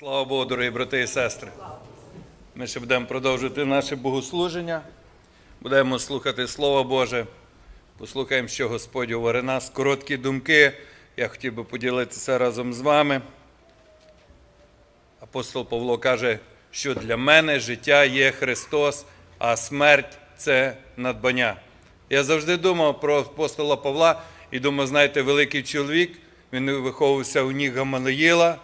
Слава Богу, дорогі брати і сестри. Ми ще будемо продовжувати наше богослуження, будемо слухати Слово Боже, послухаємо, що Господь говорить нас. Короткі думки. Я хотів би поділитися разом з вами. Апостол Павло каже, що для мене життя є Христос, а смерть це надбання. Я завжди думав про апостола Павла і думав, знаєте, великий чоловік, він виховувався у ніг Гамалеїла,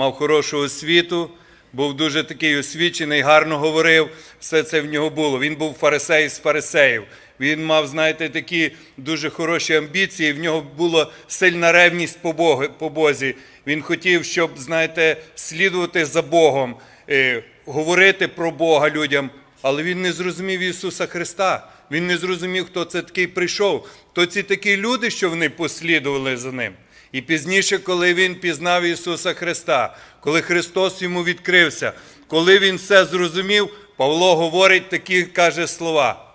мав хорошу освіту, був дуже такий освічений, гарно говорив, все це в нього було. Він був фарисей з фарисеїв. Він мав, знаєте, такі дуже хороші амбіції, в нього була сильна ревність по, Богу, по Бозі. Він хотів, щоб, знаєте, слідувати за Богом, е, говорити про Бога людям, але він не зрозумів Ісуса Христа. Він не зрозумів, хто це такий прийшов. То ці такі люди, що вони послідували за ним. І пізніше, коли він пізнав Ісуса Христа, коли Христос йому відкрився, коли він все зрозумів, Павло говорить такі каже слова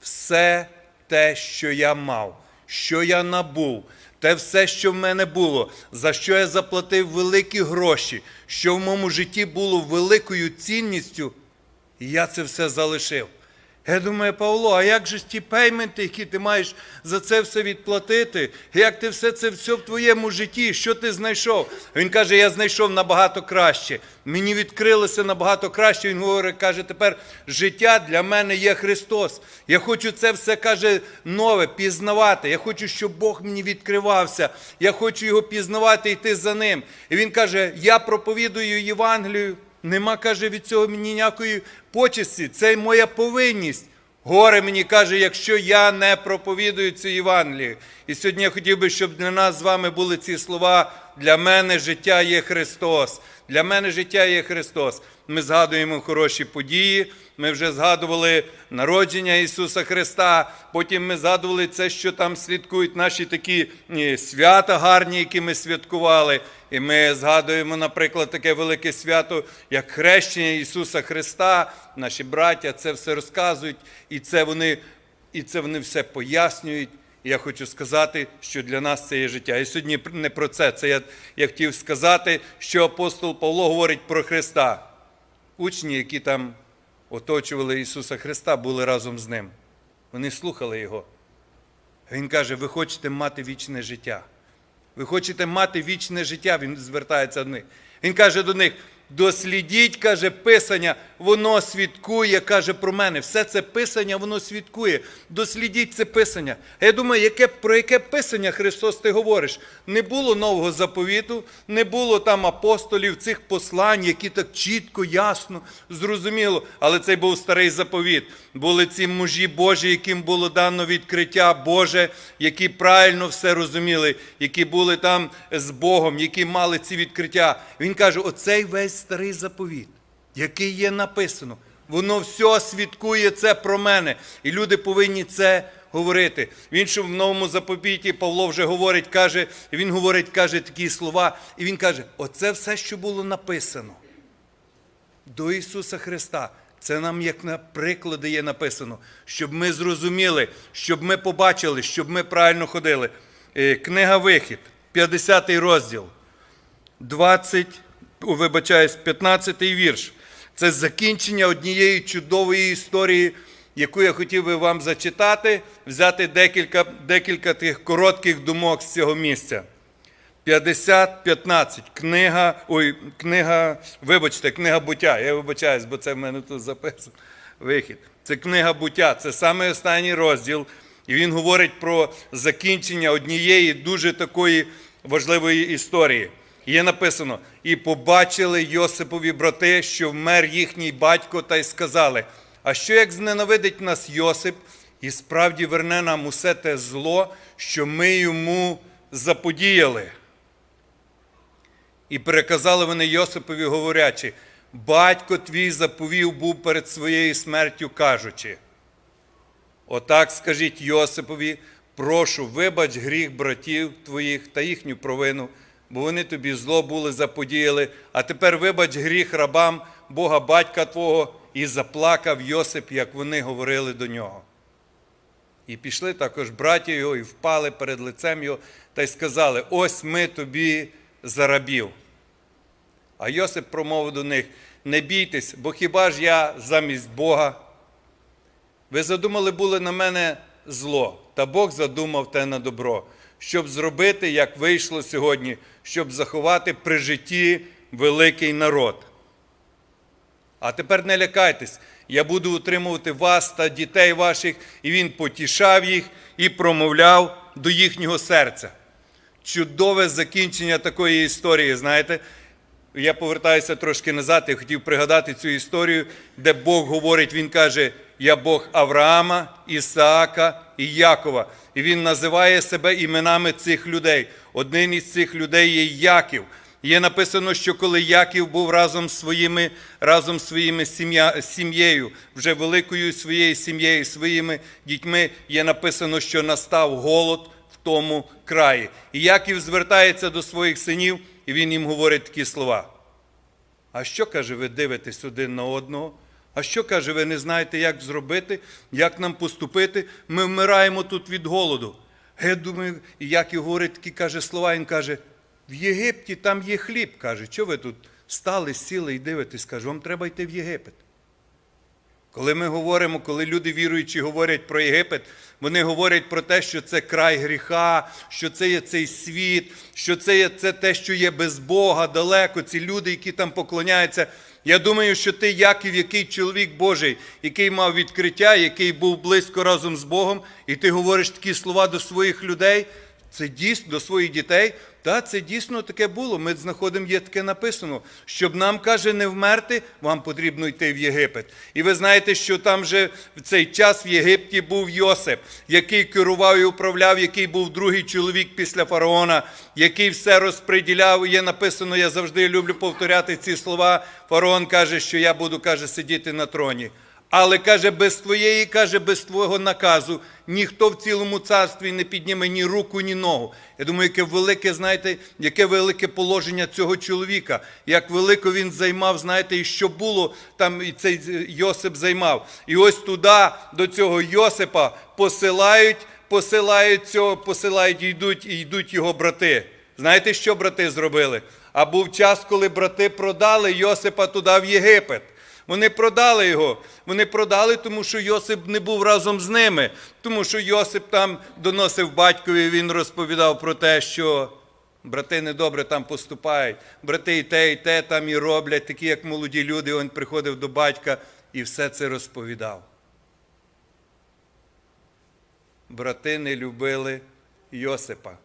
все те, що я мав, що я набув, те все, що в мене було, за що я заплатив великі гроші, що в моєму житті було великою цінністю, я це все залишив. Я думаю, Павло, а як же ті пейменти, які ти маєш за це все відплатити? Як ти все це все в твоєму житті? Що ти знайшов? Він каже, я знайшов набагато краще. Мені відкрилося набагато краще. Він говорить, каже, тепер життя для мене є Христос. Я хочу це все каже нове пізнавати. Я хочу, щоб Бог мені відкривався. Я хочу його пізнавати йти за ним. І він каже: Я проповідую Євангелію. Нема, каже, від цього мені ніякої почесті. Це моя повинність. Горе мені каже, якщо я не проповідую цю Євангелію. І сьогодні я хотів би, щоб для нас з вами були ці слова. Для мене життя є Христос. Для мене життя є Христос. Ми згадуємо хороші події. Ми вже згадували народження Ісуса Христа. Потім ми згадували це, що там слідкують наші такі е, свята гарні, які ми святкували. І ми згадуємо, наприклад, таке велике свято, як хрещення Ісуса Христа. Наші браття це все розказують, і це вони, і це вони все пояснюють. І я хочу сказати, що для нас це є життя. І сьогодні не про це. Це я, я хотів сказати, що апостол Павло говорить про Христа. Учні, які там оточували Ісуса Христа, були разом з ним. Вони слухали Його. Він каже: ви хочете мати вічне життя. Ви хочете мати вічне життя, він звертається до них. Він каже до них: дослідіть, каже, Писання, воно свідкує, каже про мене. Все це Писання, воно свідкує. Дослідіть це Писання. А я думаю, яке, про яке Писання Христос ти говориш? Не було нового заповіту, не було там апостолів, цих послань, які так чітко, ясно, зрозуміло. Але це був старий заповіт. Були ці мужі Божі, яким було дано відкриття Боже, які правильно все розуміли, які були там з Богом, які мали ці відкриття. Він каже: оцей весь старий заповіт, який є написано, воно все свідкує це про мене. І люди повинні це говорити. В іншому в новому заповіті Павло вже говорить, каже, він говорить, каже такі слова, і він каже: оце все, що було написано до Ісуса Христа. Це нам як на приклади є написано, щоб ми зрозуміли, щоб ми побачили, щоб ми правильно ходили. Е, Книга Вихід, 50 розділ, 20, о, вибачаюсь, 15-й вірш. Це закінчення однієї чудової історії, яку я хотів би вам зачитати, взяти декілька, декілька тих коротких думок з цього місця. 50-15. Книга, ой, книга, вибачте, книга буття. Я вибачаюсь, бо це в мене тут записано. Вихід. Це книга буття, це саме останній розділ. І він говорить про закінчення однієї дуже такої важливої історії. Є написано: і побачили Йосипові брати, що вмер їхній батько, та й сказали: А що як зненавидить нас Йосип, і справді верне нам усе те зло, що ми йому заподіяли? І переказали вони Йосипові, говорячи, батько твій заповів був перед своєю смертю, кажучи. Отак скажіть Йосипові, прошу, вибач гріх братів твоїх та їхню провину, бо вони тобі зло були заподіяли, а тепер вибач гріх рабам Бога батька Твого, і заплакав Йосип, як вони говорили до нього. І пішли також браті його, і впали перед лицем його, та й сказали: Ось ми тобі за рабів. А Йосип промовив до них: не бійтесь, бо хіба ж я замість Бога? Ви задумали були на мене зло, та Бог задумав те на добро, щоб зробити, як вийшло сьогодні, щоб заховати при житті великий народ. А тепер не лякайтесь, я буду утримувати вас та дітей ваших, і він потішав їх і промовляв до їхнього серця. Чудове закінчення такої історії, знаєте. Я повертаюся трошки назад, я хотів пригадати цю історію, де Бог говорить, Він каже: Я Бог Авраама, Ісаака і Якова. І він називає себе іменами цих людей. Одним із цих людей є Яків. Є написано, що коли Яків був разом з своїми, разом з своїми сім'єю, вже великою своєю сім'єю, своїми дітьми, є написано, що настав голод в тому краї. І Яків звертається до своїх синів, і він їм говорить такі слова. А що, каже, ви дивитесь один на одного? А що, каже, ви не знаєте, як зробити, як нам поступити? Ми вмираємо тут від голоду. Я думаю, і Яків говорить такі каже слова, він каже, в Єгипті там є хліб. Каже, що ви тут стали, сіли і дивитесь? Каже, вам треба йти в Єгипет. Коли ми говоримо, коли люди віруючі говорять про Єгипет, вони говорять про те, що це край гріха, що це є цей світ, що це є це те, що є без Бога, далеко, ці люди, які там поклоняються. Я думаю, що ти, Яків, який чоловік Божий, який мав відкриття, який був близько разом з Богом, і ти говориш такі слова до своїх людей, це дійсно до своїх дітей. Та це дійсно таке було. Ми знаходимо, є таке написано. Щоб нам каже не вмерти, вам потрібно йти в Єгипет. І ви знаєте, що там же в цей час в Єгипті був Йосип, який керував і управляв, який був другий чоловік після фараона, який все розподіляв. Є написано, я завжди люблю повторяти ці слова. Фараон каже, що я буду каже, сидіти на троні. Але каже, без твоєї, каже, без твого наказу ніхто в цілому царстві не підніме ні руку, ні ногу. Я думаю, яке велике, знаєте, яке велике положення цього чоловіка, як велико він займав, знаєте, і що було там і цей Йосип займав. І ось туди, до цього Йосипа, посилають, посилають цього, посилають і йдуть, і йдуть його брати. Знаєте, що брати зробили? А був час, коли брати продали Йосипа туди в Єгипет. Вони продали його. Вони продали, тому що Йосип не був разом з ними. Тому що Йосип там доносив батькові, він розповідав про те, що брати недобре там поступають. Брати і те, і те там і роблять, такі як молоді люди. Він приходив до батька і все це розповідав. Брати не любили Йосипа.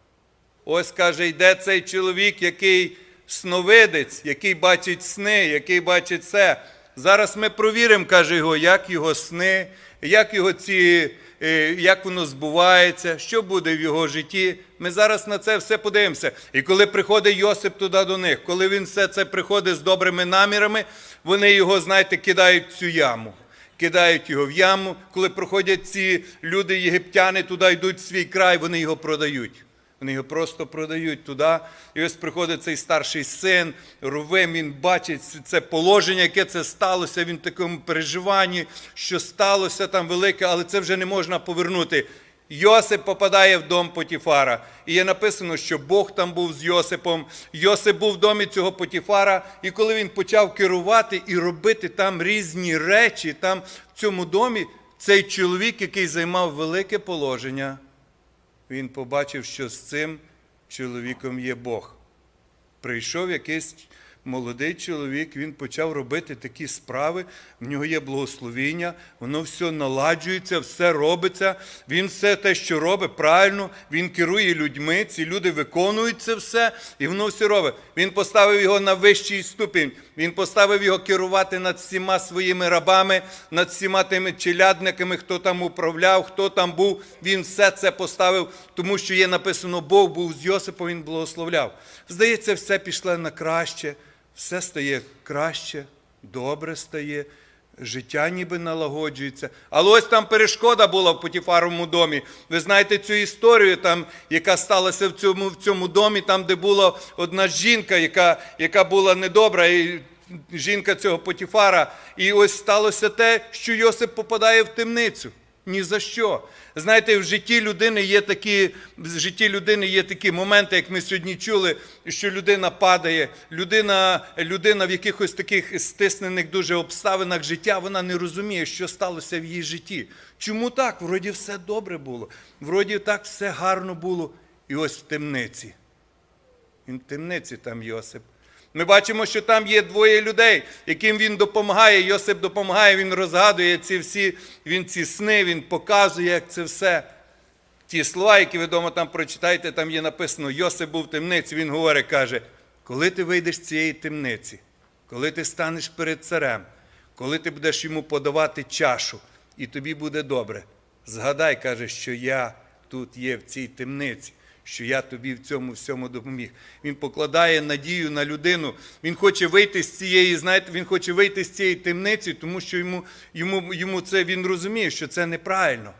Ось каже, йде цей чоловік, який сновидець, який бачить сни, який бачить все. Зараз ми провіримо, каже його, як його сни, як його ці, е, як воно збувається, що буде в його житті. Ми зараз на це все подивимося. І коли приходить Йосип туди до них, коли він все це приходить з добрими намірами, вони його, знаєте, кидають в цю яму. Кидають його в яму. Коли проходять ці люди, єгиптяни, туди йдуть в свій край, вони його продають. Вони його просто продають туди. І ось приходить цей старший син, Рувим, він бачить це положення, яке це сталося. Він в такому переживанні, що сталося там велике, але це вже не можна повернути. Йосип попадає в дом Потіфара. І є написано, що Бог там був з Йосипом. Йосип був в домі цього Потіфара, і коли він почав керувати і робити там різні речі, там в цьому домі, цей чоловік, який займав велике положення, він побачив, що з цим чоловіком є Бог. Прийшов якийсь молодий чоловік, він почав робити такі справи, в нього є благословіння, воно все наладжується, все робиться. Він все те, що робить, правильно, він керує людьми, ці люди виконують це все, і воно все робить. Він поставив його на вищий ступінь, він поставив його керувати над всіма своїми рабами, над всіма тими челядниками, хто там управляв, хто там був. Він все це поставив, тому що є написано, Бог був з Йосипом, він благословляв. Здається, все пішло на краще, все стає краще, добре стає. Життя ніби налагоджується. Але ось там перешкода була в Потіфаровому домі. Ви знаєте цю історію, там, яка сталася в цьому в цьому домі, там, де була одна жінка, яка яка була недобра, і жінка цього Потіфара. І ось сталося те, що Йосип попадає в темницю. Ні за що. Знаєте, в житті людини є такі, в житті людини є такі моменти, як ми сьогодні чули, що людина падає, людина, людина в якихось таких стиснених дуже обставинах життя, вона не розуміє, що сталося в її житті. Чому так? Вроді все добре було, вроді так все гарно було. І ось в темниці. Він в темниці там Йосип. Ми бачимо, що там є двоє людей, яким він допомагає. Йосип допомагає, він розгадує ці всі, він ці сни, він показує, як це все. Ті слова, які ви вдома там прочитаєте, там є написано, Йосип був в темниці, він говорить, каже, коли ти вийдеш з цієї темниці, коли ти станеш перед царем, коли ти будеш йому подавати чашу, і тобі буде добре, згадай, каже, що я тут є в цій темниці що я тобі в цьому всьому допоміг. Він покладає надію на людину. Він хоче вийти з цієї, знаєте, він хоче вийти з цієї темниці, тому що йому, йому, йому це він розуміє, що це неправильно.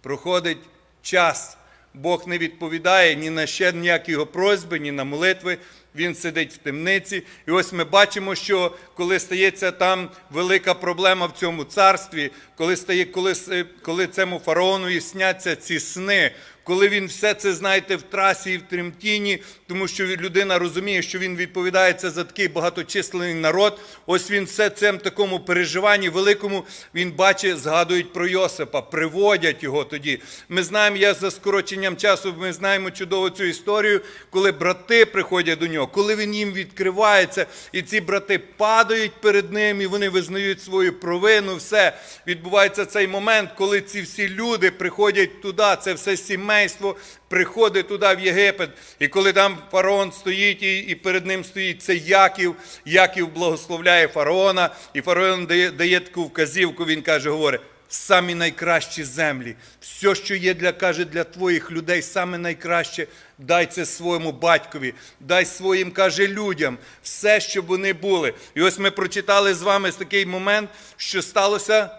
Проходить час. Бог не відповідає ні на ще ніякі його просьби, ні на молитви. Він сидить в темниці. І ось ми бачимо, що коли стається там велика проблема в цьому царстві, коли стає, коли, коли цьому фараонові сняться ці сни, коли він все це, знаєте, в трасі і в тремтіні, тому що людина розуміє, що він відповідає це за такий багаточисленний народ. Ось він все цим такому переживанні великому він бачить, згадують про Йосипа, приводять його тоді. Ми знаємо, я за скороченням часу, ми знаємо чудово цю історію, коли брати приходять до нього, коли він їм відкривається, і ці брати падають перед ним, і вони визнають свою провину. Все відбувається цей момент, коли ці всі люди приходять туди, це все сімейство приходить туди в Єгипет. І коли там фараон стоїть, і, перед ним стоїть це Яків, Яків благословляє фараона, і фараон дає, дає таку вказівку, він каже, говорить. Самі найкращі землі, все, що є для каже для твоїх людей, саме найкраще, дай це своєму батькові, дай своїм каже людям, все, щоб вони були. І ось ми прочитали з вами такий момент, що сталося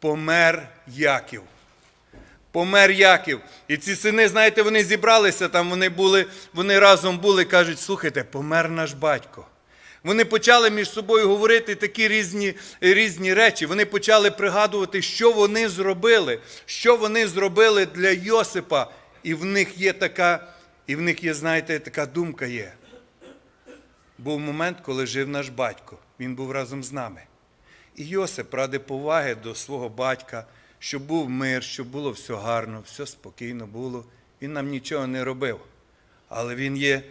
помер Яків. Помер Яків. І ці сини, знаєте, вони зібралися там, вони були, вони разом були, кажуть, слухайте, помер наш батько. Вони почали між собою говорити такі різні, різні речі. Вони почали пригадувати, що вони зробили, що вони зробили для Йосипа. І в них є така, і в них є, знаєте, така думка є. Був момент, коли жив наш батько. Він був разом з нами. І Йосип, ради поваги до свого батька, щоб був мир, щоб було все гарно, все спокійно було. Він нам нічого не робив. Але він є,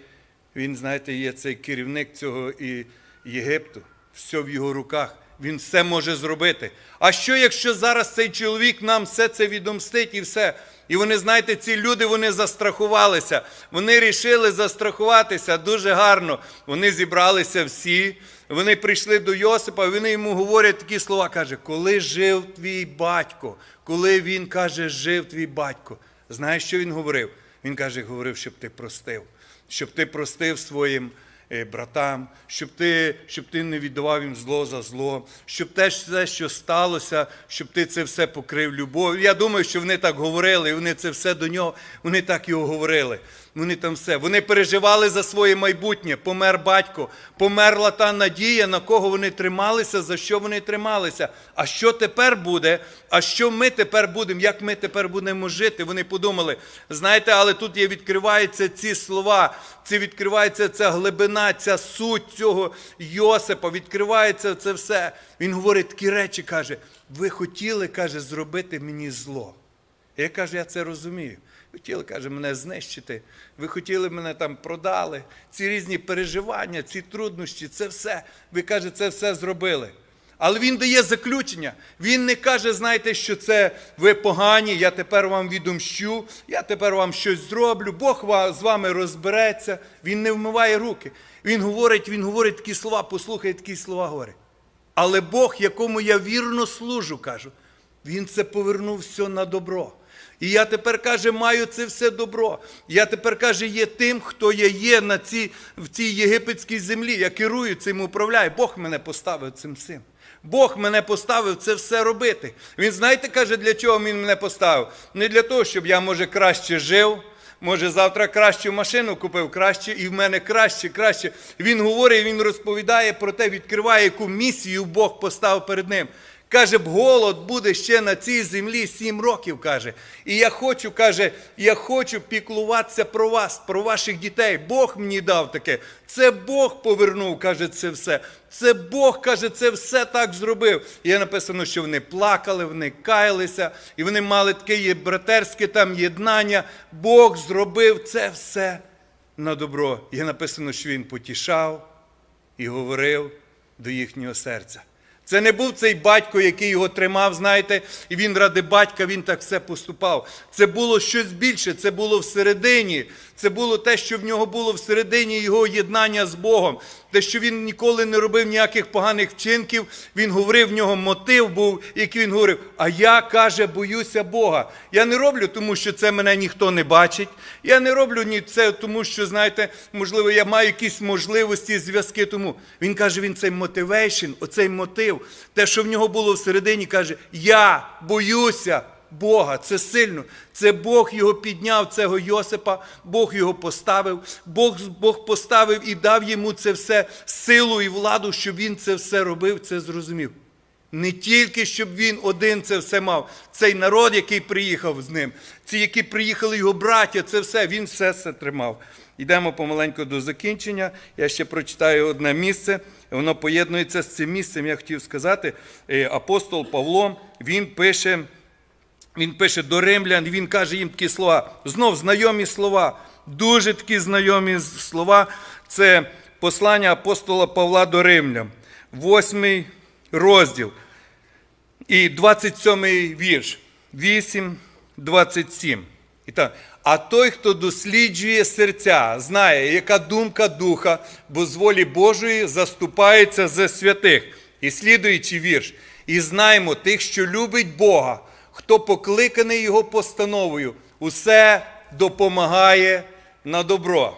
він, знаєте, є цей керівник цього і Єгипту, все в його руках. Він все може зробити. А що, якщо зараз цей чоловік нам все це відомстить і все? І вони, знаєте, ці люди вони застрахувалися. Вони рішили застрахуватися дуже гарно. Вони зібралися всі. Вони прийшли до Йосипа, вони йому говорять такі слова. Каже, коли жив твій батько, коли він каже, жив твій батько. Знаєш, що він говорив? Він каже, говорив, щоб ти простив, щоб ти простив своїм братам, щоб ти, щоб ти не віддавав їм зло за зло, щоб те все, що сталося, щоб ти це все покрив любов'ю. Я думаю, що вони так говорили, і вони це все до нього, вони так його говорили. Вони там все. Вони переживали за своє майбутнє. Помер батько, померла та надія, на кого вони трималися, за що вони трималися. А що тепер буде? А що ми тепер будемо? Як ми тепер будемо жити? Вони подумали. Знаєте, але тут є відкриваються ці слова, це відкривається ця глибина, ця суть цього Йосипа. Відкривається це все. Він говорить такі речі, каже: ви хотіли, каже, зробити мені зло. Я кажу, я це розумію. Хотіли, каже, мене знищити. Ви хотіли мене там продали. Ці різні переживання, ці труднощі, це все. Ви каже, це все зробили. Але він дає заключення. Він не каже, знаєте, що це ви погані, я тепер вам відомщу, я тепер вам щось зроблю, Бог з вами розбереться. Він не вмиває руки. Він говорить, він говорить такі слова, послухай, такі слова говорить. Але Бог, якому я вірно служу, кажу, він це повернув все на добро. І я тепер, каже, маю це все добро. Я тепер, каже, є тим, хто я є на цій, в цій єгипетській землі. Я керую цим, управляю. Бог мене поставив цим всім. Бог мене поставив це все робити. Він, знаєте, каже, для чого він мене поставив? Не для того, щоб я, може, краще жив. Може, завтра кращу машину купив краще, і в мене краще, краще. Він говорить, він розповідає про те, відкриває, яку місію Бог поставив перед ним. Каже, голод буде ще на цій землі сім років, каже. І я хочу, каже, я хочу піклуватися про вас, про ваших дітей. Бог мені дав таке. Це Бог повернув, каже, це все. Це Бог, каже, це все так зробив. І є написано, що вони плакали, вони каялися, і вони мали таке братерське там єднання. Бог зробив це все на добро. Є написано, що він потішав і говорив до їхнього серця. Це не був цей батько, який його тримав, знаєте, і він ради батька він так все поступав. Це було щось більше, це було всередині. Це було те, що в нього було всередині його єднання з Богом. Те, що він ніколи не робив ніяких поганих вчинків, він говорив, в нього мотив був, який він говорив: А я каже, боюся Бога. Я не роблю, тому що це мене ніхто не бачить. Я не роблю ні це, тому що, знаєте, можливо, я маю якісь можливості, зв'язки. Тому він каже, він цей мотивейшн, оцей мотив, те, що в нього було всередині, каже: Я боюся. Бога, це сильно. Це Бог його підняв, цього Йосипа, Бог його поставив, Бог, Бог поставив і дав йому це все силу і владу, щоб він це все робив, це зрозумів. Не тільки щоб він один це все мав, цей народ, який приїхав з ним, ці, які приїхали його браття, це все, він все це тримав. Йдемо помаленьку до закінчення. Я ще прочитаю одне місце. Воно поєднується з цим місцем. Я хотів сказати, е, апостол Павло, він пише. Він пише до римлян, він каже їм такі слова. Знов знайомі слова, дуже такі знайомі слова. Це послання апостола Павла до римлян, восьмий розділ і 27 вірш. 8, 27. І так. А той, хто досліджує серця, знає, яка думка духа, бо з волі Божої заступається за святих. І слідуючий вірш. І знаємо тих, що любить Бога, хто покликаний Його постановою, усе допомагає на добро.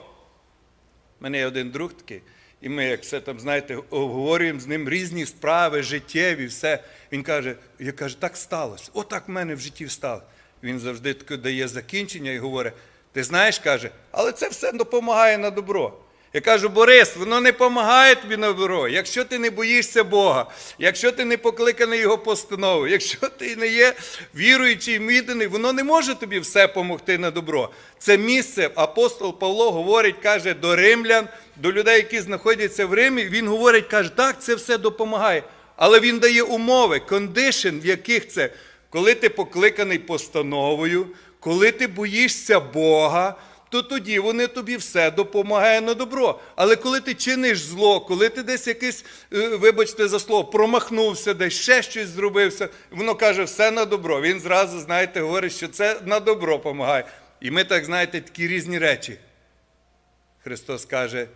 У мене є один друг такий, і ми, як все там, знаєте, обговорюємо з ним різні справи, життєві, все. Він каже, я кажу, так сталося. Отак в мене в житті сталося. Він завжди таке дає закінчення і говорить: ти знаєш, каже, але це все допомагає на добро. Я кажу, Борис, воно не допомагає тобі на добро. Якщо ти не боїшся Бога, якщо ти не покликаний Його постанову, якщо ти не є віруючий, відданий, воно не може тобі все допомогти на добро. Це місце апостол Павло говорить, каже, до римлян, до людей, які знаходяться в Римі. Він говорить, каже, так, це все допомагає. Але він дає умови, кондишн, в яких це, коли ти покликаний постановою, коли ти боїшся Бога то тоді вони тобі все допомагає на добро. Але коли ти чиниш зло, коли ти десь якийсь, е, вибачте за слово, промахнувся, десь ще щось зробився, воно каже, все на добро. Він зразу, знаєте, говорить, що це на добро допомагає. І ми так, знаєте, такі різні речі. Христос каже,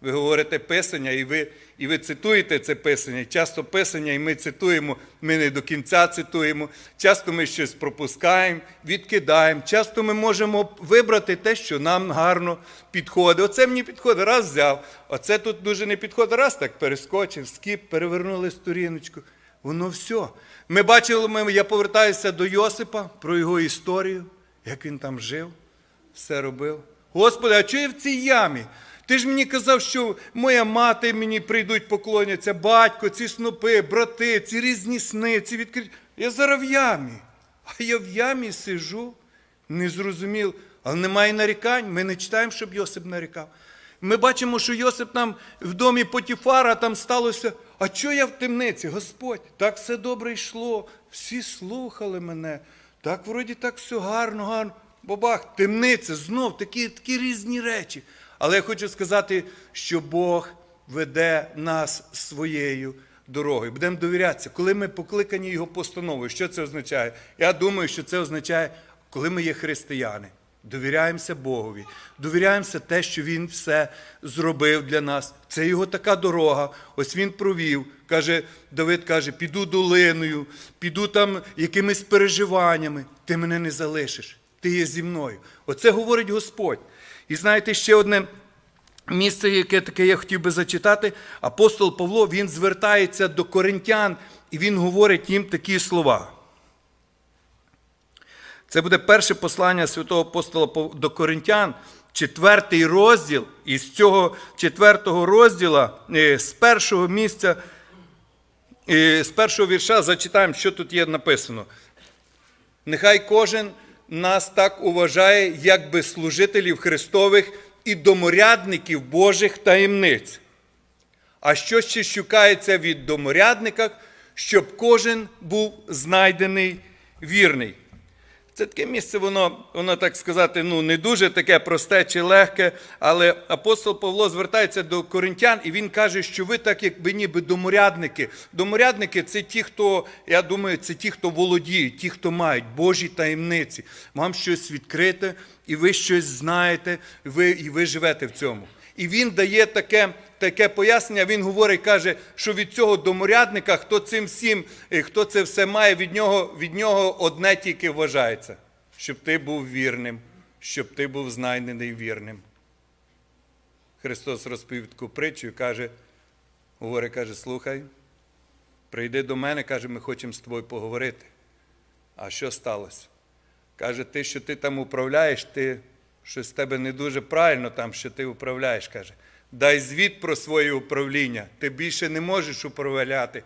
ви говорите Писання, і ви і ви цитуєте це Писання. Часто Писання, і ми цитуємо, ми не до кінця цитуємо. Часто ми щось пропускаємо, відкидаємо. Часто ми можемо вибрати те, що нам гарно підходить. Оце мені підходить, раз взяв. Оце тут дуже не підходить, раз так перескочив, скіп, перевернули сторіночку. Воно все. Ми бачили, ми, я повертаюся до Йосипа про його історію, як він там жив, все робив. Господи, а чого я в цій ямі? Ти ж мені казав, що моя мати мені прийдуть, поклоняться, батько, ці снопи, брати, ці різні сни, ці відкриті. Я зараз в ямі. А я в ямі сижу, не зрозумів. Але немає нарікань. Ми не читаємо, щоб Йосип нарікав. Ми бачимо, що Йосип нам в домі Потіфара там сталося. А чого я в темниці? Господь, так все добре йшло. Всі слухали мене. Так, вроді, так все гарно, гарно. Бабах, темниця, знов такі, такі різні речі. Але я хочу сказати, що Бог веде нас своєю дорогою. Будемо довірятися, коли ми покликані Його постановою. Що це означає? Я думаю, що це означає, коли ми є християни. Довіряємося Богові, довіряємося те, що Він все зробив для нас. Це його така дорога. Ось він провів. Каже, Давид каже, піду долиною, піду там якимись переживаннями. Ти мене не залишиш. Ти є зі мною. Оце говорить Господь. І знаєте, ще одне місце, яке таке я хотів би зачитати. Апостол Павло він звертається до коринтян, і він говорить їм такі слова. Це буде перше послання святого апостола до коринтян, четвертий розділ, і з цього четвертого розділа, з першого місця, з першого вірша зачитаємо, що тут є написано. Нехай кожен нас так уважає, як би служителів Христових і доморядників Божих таємниць. А що ще шукається від доморядника, щоб кожен був знайдений вірний. Це таке місце, воно, воно так сказати, ну не дуже таке просте чи легке, але апостол Павло звертається до коринтян, і він каже, що ви так, якби ніби доморядники. Доморядники це ті, хто, я думаю, це ті, хто володіють, ті, хто мають Божі таємниці. Вам щось відкрите, і ви щось знаєте, ви, і ви живете в цьому. І він дає таке, таке пояснення. Він говорить, каже, що від цього доморядника, хто цим всім, хто це все має, від нього, від нього одне тільки вважається, щоб ти був вірним, щоб ти був знайдений вірним. Христос розповів таку притчу і каже, говорить, каже, слухай, прийди до мене, каже, ми хочемо з тобою поговорити. А що сталося? Каже, ти, що ти там управляєш, ти щось з тебе не дуже правильно там, що ти управляєш. Каже, дай звіт про своє управління. Ти більше не можеш управляти,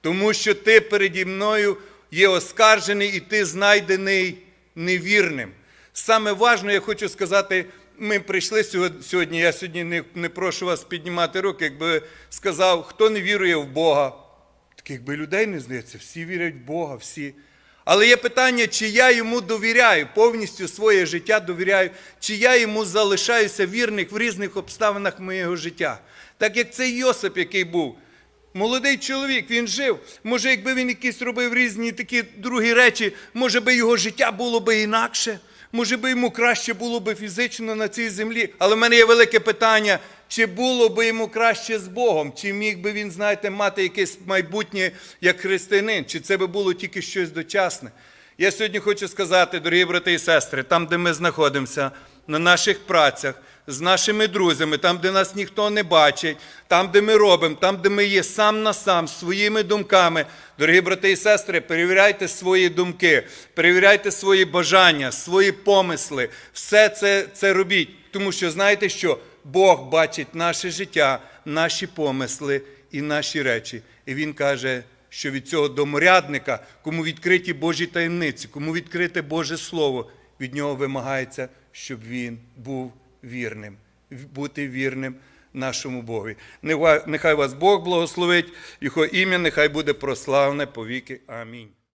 тому що ти переді мною є оскаржений і ти знайдений невірним. Саме важне, я хочу сказати, ми прийшли сьогодні. Я сьогодні не, не прошу вас піднімати руки, якби сказав, хто не вірує в Бога. Таких би людей не здається, всі вірять в Бога, всі. Але є питання, чи я йому довіряю, повністю своє життя довіряю, чи я йому залишаюся вірних в різних обставинах моєго життя. Так як цей Йосип, який був. Молодий чоловік, він жив. Може, якби він якісь робив різні такі другі речі, може би його життя було би інакше, може би йому краще було би фізично на цій землі. Але в мене є велике питання, чи було би йому краще з Богом, чи міг би він, знаєте, мати якесь майбутнє як християнин, чи це би було тільки щось дочасне. Я сьогодні хочу сказати, дорогі брати і сестри, там, де ми знаходимося, на наших працях, з нашими друзями, там, де нас ніхто не бачить, там, де ми робимо, там, де ми є сам на сам, своїми думками. Дорогі брати і сестри, перевіряйте свої думки, перевіряйте свої бажання, свої помисли. Все це, це робіть. Тому що знаєте що? Бог бачить наше життя, наші помисли і наші речі. І Він каже, що від цього доморядника, кому відкриті Божі таємниці, кому відкрите Боже Слово, від нього вимагається, щоб він був вірним, бути вірним нашому Богові. Нехай вас Бог благословить, Його ім'я нехай буде прославне повіки. Амінь.